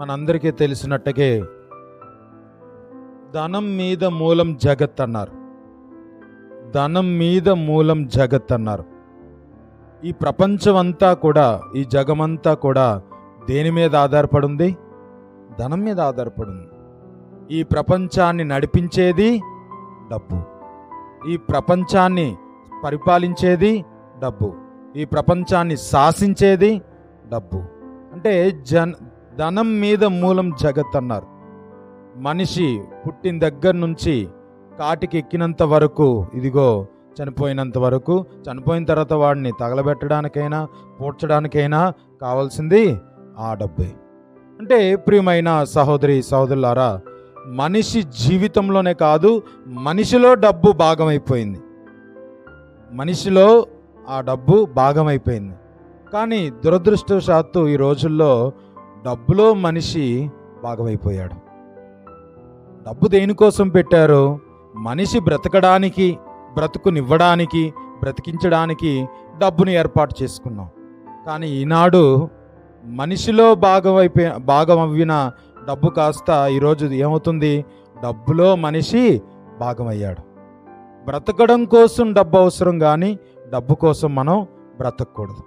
మనందరికీ తెలిసినట్టుగే ధనం మీద మూలం జగత్ అన్నారు. ధనం మీద మూలం జగత్ అన్నారు. ఈ ప్రపంచం అంతా కూడా ఈ జగమంతా కూడా దేని మీద ఆధారపడి ఉంది ధనం మీద ఆధారపడి ఉంది ఈ ప్రపంచాన్ని నడిపించేది డబ్బు. ఈ ప్రపంచాన్ని పరిపాలించేది డబ్బు. ఈ ప్రపంచాన్ని శాసించేది డబ్బు. అంటే జన్ ధనం మీద మూలం జగత్ అన్నారు. మనిషి పుట్టిన దగ్గర నుంచి కాటికి ఎక్కినంత వరకు ఇదిగో చనిపోయినంత వరకు చనిపోయిన తర్వాత వాడిని తగలబెట్టడానికైనా పూడ్చడానికైనా కావాల్సింది ఆ డబ్బే. అంటే ప్రియమైన సహోదరి సహోదరులారా మనిషి జీవితంలోనే కాదు మనిషిలో డబ్బు భాగమైపోయింది. మనిషిలో ఆ డబ్బు భాగమైపోయింది. కానీ దురదృష్టవశాత్తు ఈ రోజుల్లో డబ్బులో మనిషి భాగమైపోయాడు. డబ్బు దేనికోసం పెట్టారు మనిషి బ్రతకడానికి బ్రతుకునివ్వడానికి బ్రతికించడానికి డబ్బును ఏర్పాటు చేసుకున్నాం. కానీ ఈనాడు మనిషిలో భాగం అయిపోయి భాగం అవ్విన డబ్బు కాస్త ఈరోజు ఏమవుతుంది? డబ్బులో మనిషి భాగమయ్యాడు. బ్రతకడం కోసం డబ్బు అవసరం కానీ డబ్బు కోసం మనం బ్రతకూడదు.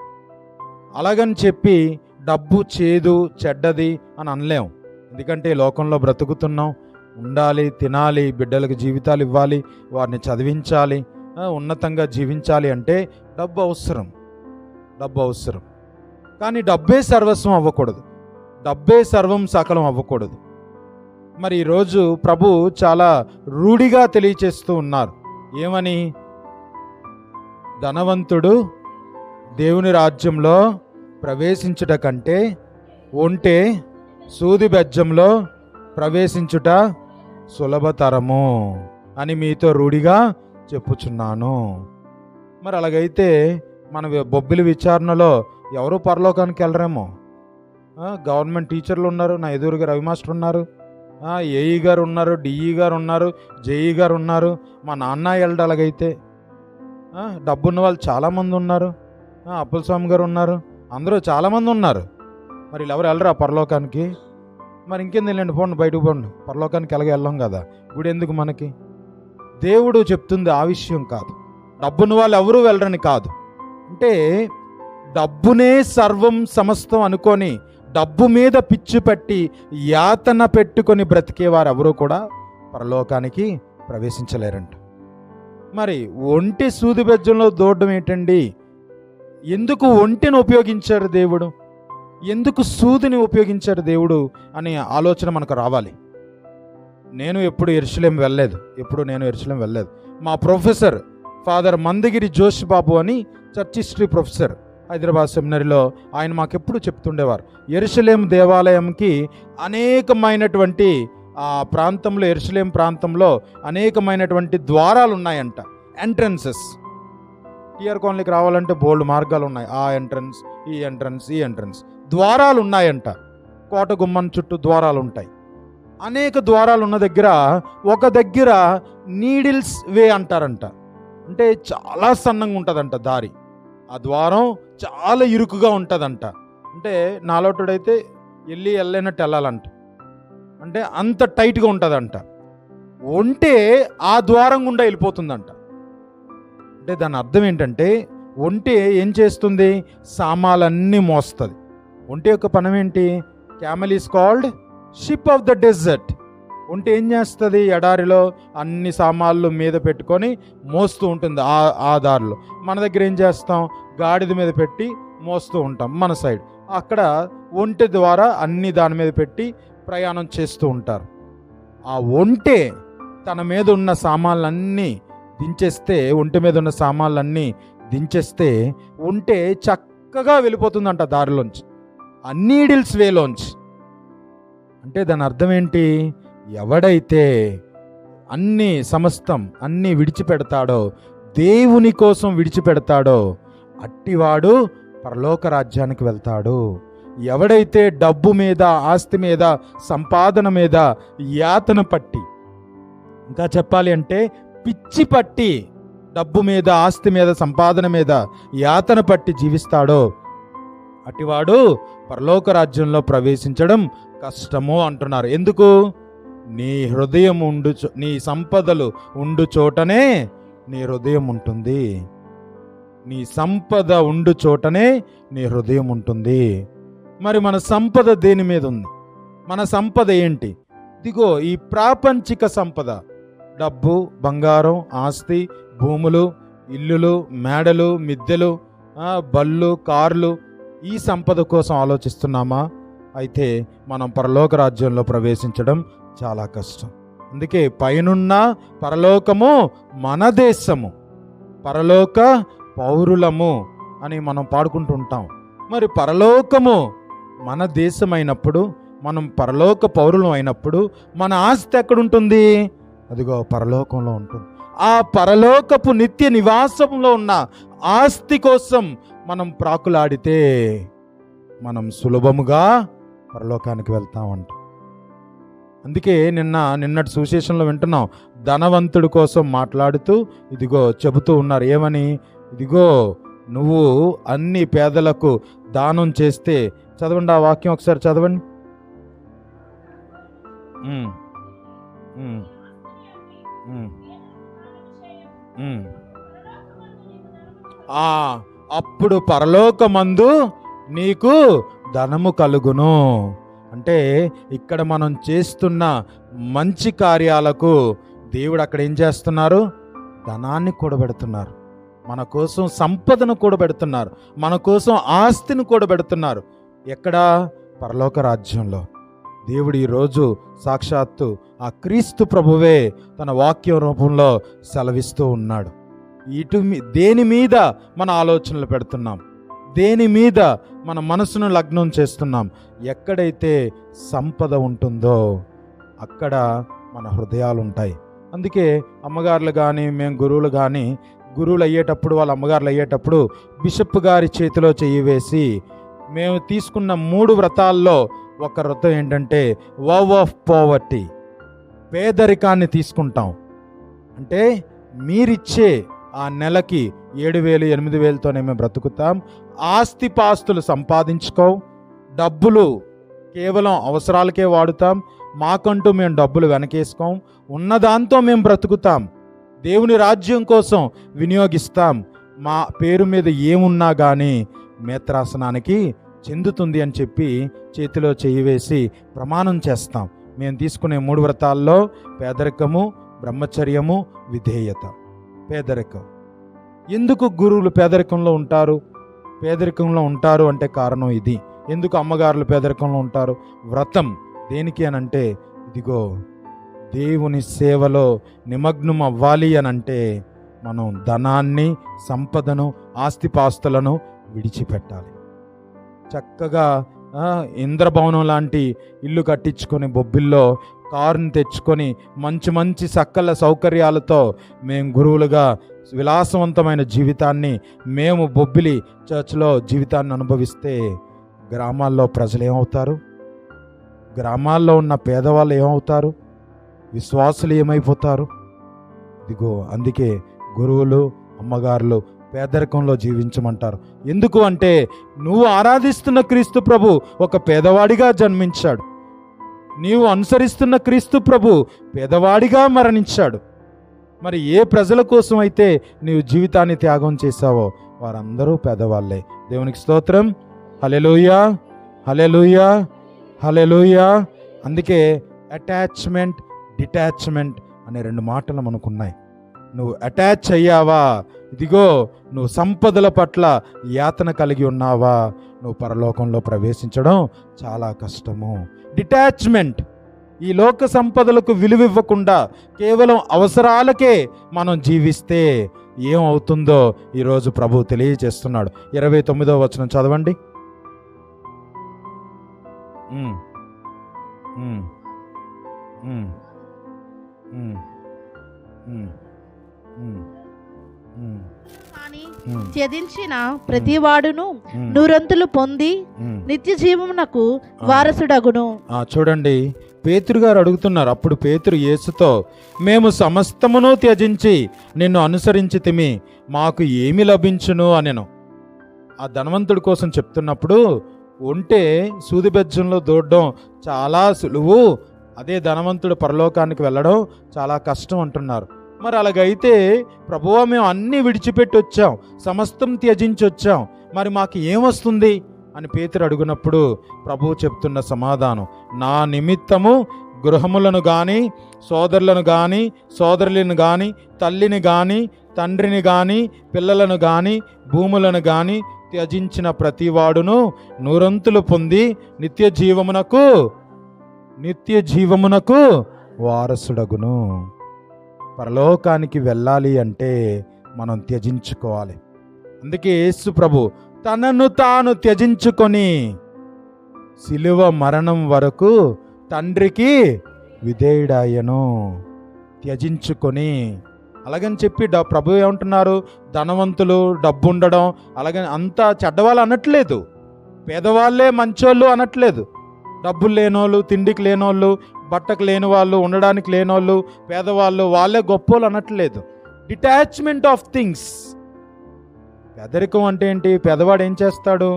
అలాగని చెప్పి డబ్బు చేదు చెడ్డది అని అనలేం. ఎందుకంటే ఈ లోకంలో బ్రతుకుతున్నాం. ఉండాలి తినాలి బిడ్డలకు జీవితాలు ఇవ్వాలి వారిని చదివించాలి ఉన్నతంగా జీవించాలి అంటే డబ్బు అవసరం. డబ్బు అవసరం. కానీ డబ్బే సర్వస్వం అవ్వకూడదు. డబ్బే సర్వం సకలం అవ్వకూడదు. మరి ఈరోజు ప్రభు చాలా రూఢిగా తెలియచేస్తూ ఉన్నారు. ఏమని? ధనవంతుడు దేవుని రాజ్యంలో ప్రవేశించుట కంటే ఒంటే సూది బెజ్జంలో ప్రవేశించుట సులభతరము అని మీతో రూఢిగా చెప్పుచున్నాను. మరి అలాగైతే మన బొబ్బిలి విచారణలో ఎవరు పరలోకానికి వెళ్ళరేమో? గవర్నమెంట్ టీచర్లు ఉన్నారు నా ఎదురుగా రవి మాస్టర్ ఉన్నారు ఏఈ గారు ఉన్నారు డిఈ గారు ఉన్నారు జేఈ గారు ఉన్నారు మా నాన్న వెళ్ళడు అలాగైతే డబ్బున్న వాళ్ళు చాలామంది ఉన్నారు అప్పుల స్వామి గారు ఉన్నారు అందరూ చాలామంది ఉన్నారు. మరి వీళ్ళు ఎవరు వెళ్ళరా పరలోకానికి? మరి ఇంకేం వెళ్ళండి పోండి బయటకు పోండి. పరలోకానికి ఎలాగ వెళ్ళాం కదా గుడి ఎందుకు మనకి? దేవుడు చెప్తుంది ఆ విషయం కాదు. డబ్బును వాళ్ళు ఎవరూ వెళ్ళరని కాదు. అంటే డబ్బునే సర్వం సమస్తం అనుకొని డబ్బు మీద పిచ్చు పెట్టి యాతన పెట్టుకొని బ్రతికేవారు ఎవరూ కూడా పరలోకానికి ప్రవేశించలేరంట. మరి ఒంటి సూది బెజ్జంలో దూడడం ఏంటండి? ఎందుకు ఒంటిని ఉపయోగించారు దేవుడు? ఎందుకు సూదిని ఉపయోగించారు దేవుడు? అనే ఆలోచన మనకు రావాలి. నేను ఎప్పుడు ఎరుసలేం వెళ్ళలేదు. ఎప్పుడు నేను ఎరుసలేం వెళ్ళలేదు. మా ప్రొఫెసర్ ఫాదర్ మందగిరి జోష్ బాబు అని చర్చ్ హిస్టరీ ప్రొఫెసర్ హైదరాబాద్ సెమినరీలో ఆయన మాకెప్పుడు చెప్తుండేవారు. ఎరుసలేం దేవాలయంకి అనేకమైనటువంటి ఆ ప్రాంతంలో ఎరుసలేం ప్రాంతంలో అనేకమైనటువంటి ద్వారాలు ఉన్నాయంట ఎంట్రన్సెస్ టిఆర్ కాలనీకి రావాలంటే బోల్డ్ మార్గాలు ఉన్నాయి. ఆ ఎంట్రన్స్ ఈ ఎంట్రన్స్ ఈ ఎంట్రన్స్ ద్వారాలు ఉన్నాయంట. కోట గుమ్మం చుట్టూ ద్వారాలు ఉంటాయి. అనేక ద్వారాలు ఉన్న దగ్గర ఒక దగ్గర నీడిల్స్ వే అంటారంట. అంటే చాలా సన్నంగా ఉంటుందంట దారి. ఆ ద్వారం చాలా ఇరుకుగా ఉంటుందంట. అంటే నాలోటుడైతే వెళ్ళి వెళ్ళినట్టు వెళ్ళాలంట. అంటే అంత టైట్గా ఉంటుందంట. ఉంటే ఆ ద్వారం గుండా వెళ్ళిపోతుందంట. అంటే దాని అర్థం ఏంటంటే ఒంటి ఏం చేస్తుంది? సామాలన్నీ మోస్తుంది. ఒంటి యొక్క పనం ఏంటి? Camel is called ship of the desert ఒంటి ఏం చేస్తుంది? ఎడారిలో అన్ని సామాన్లు మీద పెట్టుకొని మోస్తూ ఉంటుంది ఆ ఆ దారిలో. మన దగ్గర ఏం చేస్తాం? గాడిద మీద పెట్టి మోస్తూ ఉంటాం మన సైడ్. అక్కడ ఒంటె ద్వారా అన్ని దాని మీద పెట్టి ప్రయాణం చేస్తూ ఉంటారు. ఆ ఒంటె తన మీద ఉన్న సామాన్లన్నీ దించేస్తే ఒంటి మీద ఉన్న సామాన్లన్నీ దించేస్తే ఉంటే చక్కగా వెళ్ళిపోతుందంట దారిలోంచి. ఆ వేలోంచి. అంటే దాని అర్థం ఏంటి? ఎవడైతే అన్ని సమస్తం అన్ని విడిచిపెడతాడో దేవుని కోసం విడిచిపెడతాడో అట్టివాడు పరలోక రాజ్యానికి వెళ్తాడు. ఎవడైతే డబ్బు మీద ఆస్తి మీద సంపాదన మీద యాతన పట్టి ఇంకా చెప్పాలి అంటే పిచ్చి పట్టి డబ్బు మీద ఆస్తి మీద సంపాదన మీద యాతన పట్టి జీవిస్తాడో అటివాడు పరలోక రాజ్యంలో ప్రవేశించడం కష్టము అంటున్నారు. ఎందుకు? నీ హృదయం ఉండు చో- నీ సంపదలు ఉండు చోటనే నీ హృదయం ఉంటుంది. నీ సంపద ఉండు చోటనే నీ హృదయం ఉంటుంది. మరి మన సంపద దేని మీద ఉంది? మన సంపద ఏంటి? ఇదిగో ఈ ప్రాపంచిక సంపద. డబ్బు బంగారం ఆస్తి భూములు ఇల్లులు మేడలు మిద్దెలు బళ్ళు కార్లు ఈ సంపద కోసం ఆలోచిస్తున్నామా? అయితే మనం పరలోక రాజ్యంలో ప్రవేశించడం చాలా కష్టం. అందుకే పైనున్న పరలోకము మన దేశము పరలోక పౌరులము అని మనం పాడుకుంటూ ఉంటాం. మరి పరలోకము మన దేశమైనప్పుడు మనం పరలోక పౌరులం అయినప్పుడు మన ఆస్తి ఎక్కడుంటుంది? అదిగో పరలోకంలో ఉంటుంది. ఆ పరలోకపు నిత్య నివాసంలో ఉన్న ఆస్తి కోసం మనం ప్రాకులాడితే మనం సులభముగా పరలోకానికి వెళ్తామంట. అందుకే నిన్న నిన్నటి సువిశేషంలో వింటున్నాం. ధనవంతుడి కోసం మాట్లాడుతూ ఇదిగో చెబుతూ ఉన్నారు. ఏమని? ఇదిగో నువ్వు అన్ని పేదలకు దానం చేస్తే చదవండి ఆ వాక్యం ఒకసారి చదవండి. అప్పుడు పరలోకమందు నీకు ధనము కలుగును. అంటే ఇక్కడ మనం చేస్తున్న మంచి కార్యాలకు దేవుడు అక్కడ ఏం చేస్తున్నారు? ధనాన్ని కూడబెడుతున్నారు. మన కోసం సంపదను కూడబెడుతున్నారు. మన కోసం ఆస్తిని కూడబెడుతున్నారు. ఎక్కడ? పరలోక రాజ్యంలో. దేవుడు ఈరోజు సాక్షాత్తు ఆ క్రీస్తు ప్రభువే తన వాక్యం రూపంలో సెలవిస్తూ ఉన్నాడు. ఇటు మీ- దేని మీద మన ఆలోచనలు పెడుతున్నాం? దేని మీద మన మనసును లగ్నం చేస్తున్నాం? ఎక్కడైతే సంపద ఉంటుందో అక్కడ మన హృదయాలు ఉంటాయి అందుకే అమ్మగారులు కానీ మేము గురువులు కానీ గురువులు అయ్యేటప్పుడు వాళ్ళ అమ్మగారులు అయ్యేటప్పుడు బిషప్ గారి చేతిలో చెయ్యి వేసి మేము తీసుకున్న మూడు వ్రతాల్లో ఒక వ్రతం ఏంటంటే వవ్ ఆఫ్ పోవర్టీ. పేదరికాన్ని తీసుకుంటాం. అంటే మీరిచ్చే ఆ నెలకి ఏడు వేలు ఎనిమిది వేలతోనే మేము బ్రతుకుతాం. ఆస్తిపాస్తులు సంపాదించుకోం. డబ్బులు కేవలం అవసరాలకే వాడుతాం. మాకంటూ మేము డబ్బులు వెనకేసుకోం. ఉన్నదాంతో మేము బ్రతుకుతాం. దేవుని రాజ్యం కోసం వినియోగిస్తాం. మా పేరు మీద ఏమున్నా కానీ మేత్రాసనానికి చెందుతుంది అని చెప్పి చేతిలో చేయి వేసి ప్రమాణం చేస్తాం. మేము తీసుకునే మూడు వ్రతాల్లో పేదరికము బ్రహ్మచర్యము విధేయత. పేదరికం. ఎందుకు గురువులు పేదరికంలో ఉంటారు? పేదరికంలో ఉంటారు అంటే కారణం ఇది. ఎందుకు అమ్మగారులు పేదరికంలో ఉంటారు? వ్రతం దేనికి అని అంటే ఇదిగో దేవుని సేవలో నిమగ్నం అవ్వాలి అని అంటే మనం ధనాన్ని సంపదను ఆస్తిపాస్తులను విడిచిపెట్టాలి. చక్కగా ఇంద్రభవనం లాంటి ఇల్లు కట్టించుకొని బొబ్బిల్లో కారుని తెచ్చుకొని మంచి మంచి సకల సౌకర్యాలతో మేము గురువులుగా విలాసవంతమైన జీవితాన్ని మేము బొబ్బిలి చర్చ్లో జీవితాన్ని అనుభవిస్తే గ్రామాల్లో ప్రజలు ఏమవుతారు గ్రామాల్లో ఉన్న పేదవాళ్ళు ఏమవుతారు? విశ్వాసులు ఏమైపోతారు? ఇదిగో అందుకే గురువులు అమ్మగారులు పేదరికంలో జీవించమంటారు. ఎందుకు అంటే నువ్వు ఆరాధిస్తున్న క్రీస్తు ప్రభు ఒక పేదవాడిగా జన్మించాడు. నీవు అనుసరిస్తున్న క్రీస్తు ప్రభు పేదవాడిగా మరణించాడు. మరి ఏ ప్రజల కోసం అయితే నీవు జీవితాన్ని త్యాగం చేశావో వారందరూ పేదవాళ్ళే. దేవునికి స్తోత్రం. హలెలుయా హలెలుయా హలెలుయా అందుకే అటాచ్మెంట్ డిటాచ్మెంట్ అనే రెండు మాటలు మనకున్నాయి. నువ్వు అటాచ్ అయ్యావా? ఇదిగో నువ్వు సంపదల పట్ల యాతన కలిగి ఉన్నావా? నువ్వు పరలోకంలో ప్రవేశించడం చాలా కష్టము. డిటాచ్మెంట్ ఈ లోక సంపదలకు విలువ ఇవ్వకుండా కేవలం అవసరాలకే మనం జీవిస్తే ఏమవుతుందో ఈరోజు ప్రభు తెలియజేస్తున్నాడు. ఇరవై తొమ్మిదో వచనం చదవండి. Mm. Mm. Mm. కానీ ఉమ్, త్యజించిన ప్రతివాడును ఉమ్, నూరంతులు పొంది. నిత్య జీవమునకు వారసుడగును. ఆ, చూడండి పేతురు గారు అడుగుతున్నారు. అప్పుడు పేతురు యేసుతో మేము సమస్తమును త్యజించి నిన్ను అనుసరించి తిమి మాకు ఏమి లభించును? అనెను. ఆ ధనవంతుడి కోసం చెప్తున్నప్పుడు ఉంటే సూది బెజ్జంలో దూడడం చాలా సులువు. అదే ధనవంతుడు పరలోకానికి వెళ్ళడం చాలా కష్టం అంటున్నారు. మరి అలాగైతే ప్రభువా మేము అన్నీ విడిచిపెట్టి వచ్చాం. సమస్తం త్యజించి వచ్చాం. మరి మాకు ఏమొస్తుంది అని పేతురు అడుగునప్పుడు ప్రభువు చెప్తున్న సమాధానం. నా నిమిత్తము గృహములను కానీ సోదరులను కానీ సోదరులను కానీ తల్లిని కానీ తండ్రిని కానీ పిల్లలను కానీ భూములను కానీ త్యజించిన ప్రతివాడును నూరంతులు పొంది నిత్య జీవమునకు నిత్య జీవమునకు వారసుడగును. పరలోకానికి వెళ్ళాలి అంటే మనం త్యజించుకోవాలి. అందుకే యేసు ప్రభు తనను తాను త్యజించుకొని శిలువ మరణం వరకు తండ్రికి విధేయుడాయను త్యజించుకొని అలాగని చెప్పి డ ప్రభు ఏమంటున్నారు? ధనవంతులు డబ్బు ఉండడం అలాగని అంతా చెడ్డవాళ్ళు అనట్లేదు. పేదవాళ్ళే మంచోళ్ళు అనట్లేదు. డబ్బులు లేనోళ్ళు తిండికి లేనోళ్ళు బట్టకు లేని వాళ్ళు ఉండడానికి లేనోళ్ళు పేదవాళ్ళు వాళ్ళే గొప్పోళ్ళు అనట్లేదు డిటాచ్మెంట్ ఆఫ్ థింగ్స్ పేదరికం అంటే ఏంటి? పేదవాడు ఏం చేస్తాడు?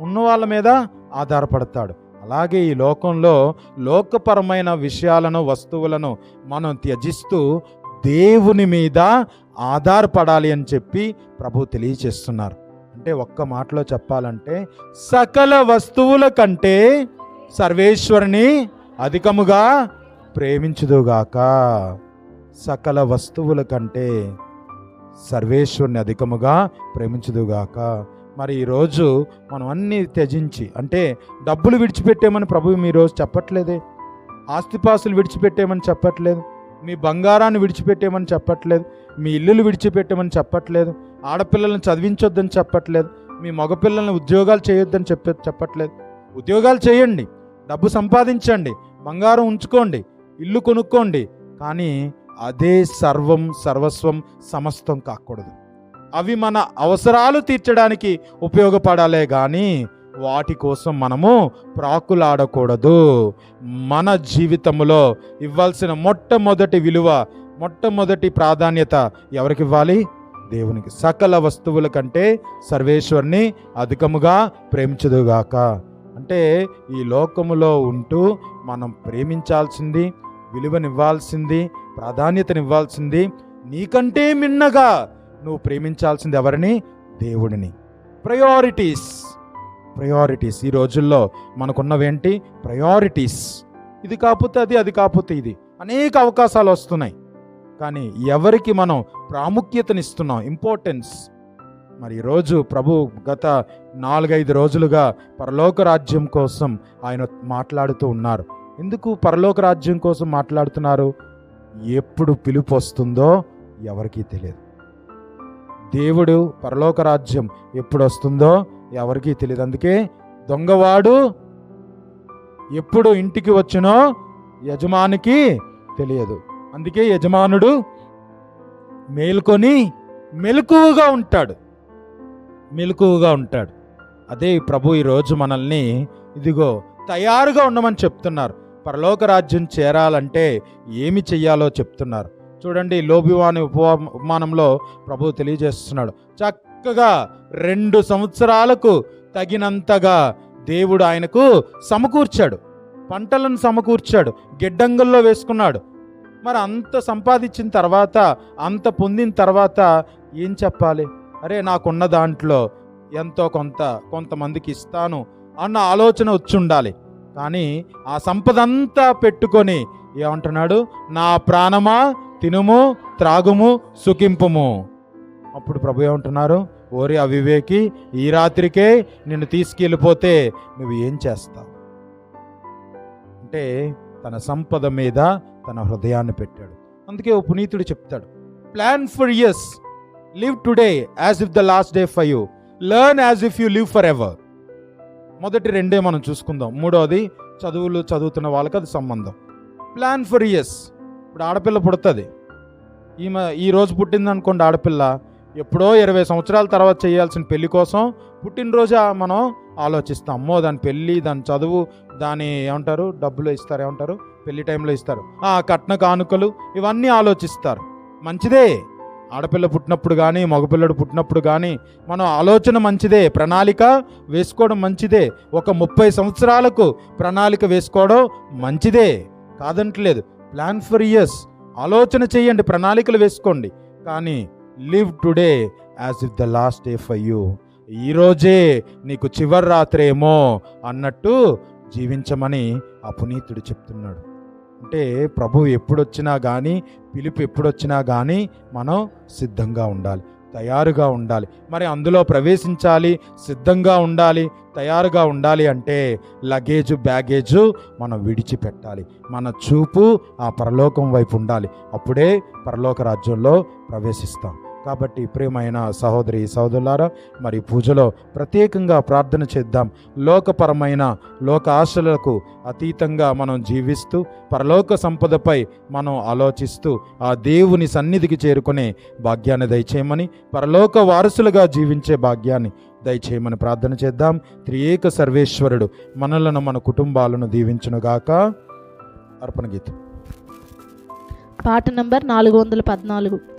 ఉన్న వాళ్ళ మీద ఆధారపడతాడు. అలాగే ఈ లోకంలో లోకపరమైన విషయాలను వస్తువులను మనం త్యజిస్తూ దేవుని మీద ఆధారపడాలి అని చెప్పి ప్రభు తెలియచేస్తున్నారు అంటే ఒక్క మాటలో చెప్పాలంటే సకల వస్తువుల కంటే సర్వేశ్వరుని అధికముగా ప్రేమించుదుగాక సకల వస్తువుల కంటే సర్వేశ్వరుని అధికముగా ప్రేమించుదుగాక మరి ఈరోజు మనం అన్నీ త్యజించి అంటే డబ్బులు విడిచిపెట్టేమని ప్రభు మీ రోజు చెప్పట్లేదే? ఆస్తిపాస్తులు విడిచిపెట్టేమని చెప్పట్లేదు? మీ బంగారాన్ని విడిచిపెట్టేమని చెప్పట్లేదు? మీ ఇల్లులు విడిచిపెట్టేమని చెప్పట్లేదు? ఆడపిల్లల్ని చదివించొద్దని చెప్పట్లేదు? మీ మగపిల్లల్ని ఉద్యోగాలు చేయొద్దని చెప్ప చెప్పట్లేదు? ఉద్యోగాలు చేయండి. డబ్బు సంపాదించండి బంగారం ఉంచుకోండి ఇల్లు కొనుక్కోండి కానీ అదే సర్వం సర్వస్వం సమస్తం కాకూడదు. అవి మన అవసరాలు తీర్చడానికి ఉపయోగపడాలే కానీ వాటి కోసం మనము ప్రాకులాడకూడదు. మన జీవితంలో ఇవ్వాల్సిన మొట్టమొదటి విలువ మొట్టమొదటి ప్రాధాన్యత ఎవరికి ఇవ్వాలి? దేవునికి. సకల వస్తువుల కంటే సర్వేశ్వరిని అధికముగా ప్రేమించదుగాక. అంటే ఈ లోకములో ఉంటూ మనం ప్రేమించాల్సింది విలువనివ్వాల్సింది ప్రాధాన్యతనివ్వాల్సింది నీకంటే మిన్నగా నువ్వు ప్రేమించాల్సింది ఎవరిని? దేవుడిని. ప్రయారిటీస్ ప్రయారిటీస్ ఈ రోజుల్లో మనకున్నవేంటి? ప్రయారిటీస్ ఇది కాకపోతే అది అది కాకపోతే ఇది. అనేక అవకాశాలు వస్తున్నాయి. కానీ ఎవరికి మనం ప్రాముఖ్యతనిస్తున్నాం? ఇంపార్టెన్స్ మరి ఈరోజు ప్రభు గత నాలుగైదు రోజులుగా పరలోక రాజ్యం కోసం ఆయన మాట్లాడుతూ ఉన్నారు. ఎందుకు పరలోక రాజ్యం కోసం మాట్లాడుతున్నారు? ఎప్పుడు పిలుపు వస్తుందో ఎవరికీ తెలియదు. దేవుడు పరలోక రాజ్యం ఎప్పుడు వస్తుందో ఎవరికీ తెలియదు. అందుకే దొంగవాడు ఎప్పుడు ఇంటికి వచ్చినో యజమానికి తెలియదు. అందుకే యజమానుడు మేల్కొని మెలకువగా ఉంటాడు. మెలకువగా ఉంటాడు. అదే ప్రభు ఈరోజు మనల్ని ఇదిగో తయారుగా ఉండమని చెప్తున్నారు. పరలోక రాజ్యం చేరాలంటే ఏమి చెయ్యాలో చెప్తున్నారు. చూడండి లోబివాని ఉపవా ఉపమానంలో ప్రభు తెలియజేస్తున్నాడు. చక్కగా రెండు సంవత్సరాలకు తగినంతగా దేవుడు ఆయనకు సమకూర్చాడు. పంటలను సమకూర్చాడు. గిడ్డంగుల్లో వేసుకున్నాడు. మరి అంత సంపాదించిన తర్వాత అంత పొందిన తర్వాత ఏం చెప్పాలి? అరే నాకున్న దాంట్లో ఎంతో కొంత కొంతమందికి ఇస్తాను అన్న ఆలోచన వచ్చి ఉండాలి కానీ ఆ సంపద అంతా పెట్టుకొని ఏమంటున్నాడు? నా ప్రాణమా? తినుము త్రాగుము సుఖింపుము. అప్పుడు ప్రభు ఏమంటున్నారు? ఓరి అవివేకి ఈ రాత్రికే నిన్ను తీసుకెళ్ళిపోతే నువ్వు ఏం చేస్తావు? అంటే తన సంపద మీద తన హృదయాన్ని పెట్టాడు. అందుకే ఓ పునీతుడు చెప్తాడు plan for years live today as if the last day for you learn as if you live forever మొదటి రెండే మనం చూసుకుందాం. మూడవది చదువులు చదువుతున్న వాళ్ళకి అది సంబంధం. ప్లాన్ ఫర్ ఇయర్స్ ఇప్పుడు ఆడపిల్ల పుడుతుంది. ఈమె ఈ రోజు పుట్టింది అనుకోండి ఆడపిల్ల. ఎప్పుడో ఇరవై సంవత్సరాల తర్వాత చేయాల్సిన పెళ్ళి కోసం పుట్టినరోజు మనం ఆలోచిస్తాం. అమ్మో దాని పెళ్ళి దాని చదువు దాని ఏమంటారు? డబ్బులు ఇస్తారు ఏమంటారు? పెళ్ళి టైంలో ఇస్తారు. ఆ కట్న కానుకలు ఇవన్నీ ఆలోచిస్తారు. మంచిదే. ఆడపిల్ల పుట్టినప్పుడు కానీ మగపిల్లడు పుట్టినప్పుడు కానీ మనం ఆలోచన మంచిదే ప్రణాళిక వేసుకోవడం మంచిదే. ఒక ముప్పై సంవత్సరాలకు ప్రణాళిక వేసుకోవడం మంచిదే. కాదంటలేదు. ప్లాన్ ఫర్ ఇయర్స్ ఆలోచన చేయండి ప్రణాళికలు వేసుకోండి. కానీ live today as if the last day for you ఈరోజే నీకు చివరి రాత్రేమో అన్నట్టు జీవించమని ఆ పునీతుడు చెప్తున్నాడు. అంటే ప్రభు ఎప్పుడొచ్చినా కానీ పిలుపు ఎప్పుడొచ్చినా కానీ మనం సిద్ధంగా ఉండాలి తయారుగా ఉండాలి. మరి అందులో ప్రవేశించాలి సిద్ధంగా ఉండాలి తయారుగా ఉండాలి అంటే లగేజ్ బ్యాగేజ్ మనం విడిచిపెట్టాలి. మన చూపు ఆ పరలోకం వైపు ఉండాలి. అప్పుడే పరలోక రాజ్యంలో ప్రవేశిస్తాం. కాబట్టి ప్రియమైన సహోదరి సహోదరులారా మరి పూజలో ప్రత్యేకంగా ప్రార్థన చేద్దాం. లోకపరమైన లోక ఆశలకు అతీతంగా మనం జీవిస్తూ పరలోక సంపదపై మనం ఆలోచిస్తూ ఆ దేవుని సన్నిధికి చేరుకునే భాగ్యాన్ని దయచేయమని పరలోక వారసులుగా జీవించే భాగ్యాన్ని దయచేయమని ప్రార్థన చేద్దాం. త్రియేక సర్వేశ్వరుడు మనలను మన కుటుంబాలను దీవించునుగాక. అర్పణ గీతం. పాట నంబర్ నాలుగు వందల పద్నాలుగు.